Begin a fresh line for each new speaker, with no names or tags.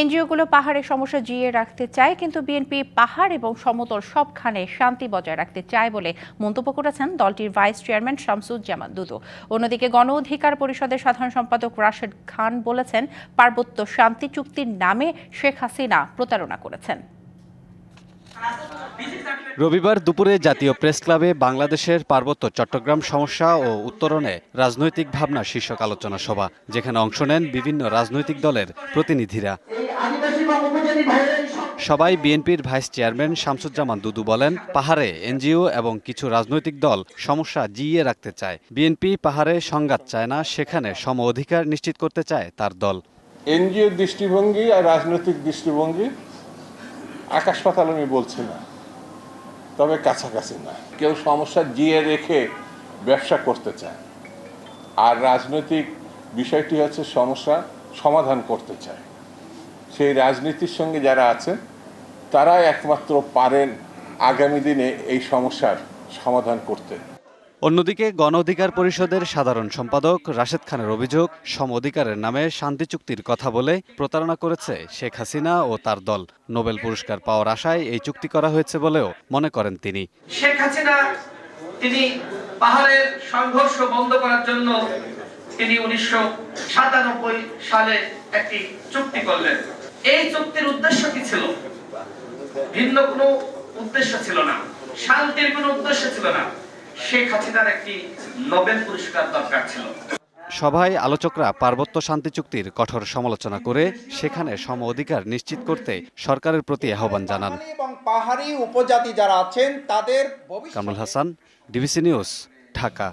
এনজিওগুলো পাহাড়ের সমস্যা জিয়ে রাখতে চায়, কিন্তু বিএনপি পাহাড় এবং সমতল সবখানে শান্তি বজায় রাখতে চায় বলে মন্তব্য করেছেন দলটির ভাইস চেয়ারম্যান শামসুজ্জামান দুদু। অন্যদিকে গণ অধিকার পরিষদের সাধারণ সম্পাদক রাশেদ খান বলেছেন, পার্বত্য শান্তি চুক্তির নামে শেখ হাসিনা প্রতারণা করেছেন।
রবিবার দুপুরে জাতীয় প্রেস ক্লাবে বাংলাদেশের পার্বত্য চট্টগ্রাম সমস্যা ও উত্তরণে রাজনৈতিক ভাবনা শীর্ষক আলোচনা সভা, যেখানে অংশ নেন বিভিন্ন রাজনৈতিক দলের প্রতিনিধিরা। সবাই বিএনপির ভাইস চেয়ারম্যান শামসুজ্জামান দুদু বলেন, পাহাড়ে এনজিও এবং কিছু রাজনৈতিক দল সমস্যা জিইয়ে রাখতে চায়। বিএনপি পাহাড়ে সংঘাত চায় না, সেখানে সম অধিকার নিশ্চিত করতে চায় তার দল।
এনজিও দৃষ্টিভঙ্গি আর রাজনৈতিক দৃষ্টিভঙ্গি আকাশ পাতাল আমি বলছি না, তবে কাছাকাছি না। কেউ সমস্যা জিয়ে রেখে ব্যবসা করতে চায়, আর রাজনৈতিক বিষয়টি হচ্ছে সমস্যা সমাধান করতে চায়। সেই রাজনীতির সঙ্গে যারা আছেন তারাই একমাত্র পারেন আগামী দিনে এই সমস্যার সমাধান করতে।
অন্যদিকে গণ অধিকার পরিষদের সাধারণ সম্পাদক রাশেদ খানের অভিযোগ সম অধিকারের নামে শান্তি চুক্তির কথা বলে প্রতারণা করেছে শেখ হাসিনা ও তার দল। নোবেল পুরস্কার পাওয়ার আশায় এই চুক্তি করা হয়েছে বলেও মনে করেন তিনি।
শেখ হাসিনা তিনি পাহাড়ের সংঘর্ষ বন্ধ করার জন্য তিনি উনিশশো সাতানব্বই সালে একটি চুক্তি করলেন। এই চুক্তির উদ্দেশ্য কি ছিল? ভিন্ন কোনো উদ্দেশ্য ছিল না। শান্তির কোনো উদ্দেশ্য ছিল না। শেখ হাসিনার একটি নোবেল পুরস্কার দরকার ছিল।
সভায় আলোচকরা পার্বত্য শান্তি চুক্তির কঠোর সমালোচনা করে সেখানে সম অধিকার নিশ্চিত করতে সরকারের প্রতি আহ্বান জানান।
এবং পাহাড়ি উপজাতি যারা আছেন তাদের ভবিষ্যৎ
কামরুল হাসান ডিবিসি নিউজ ঢাকা।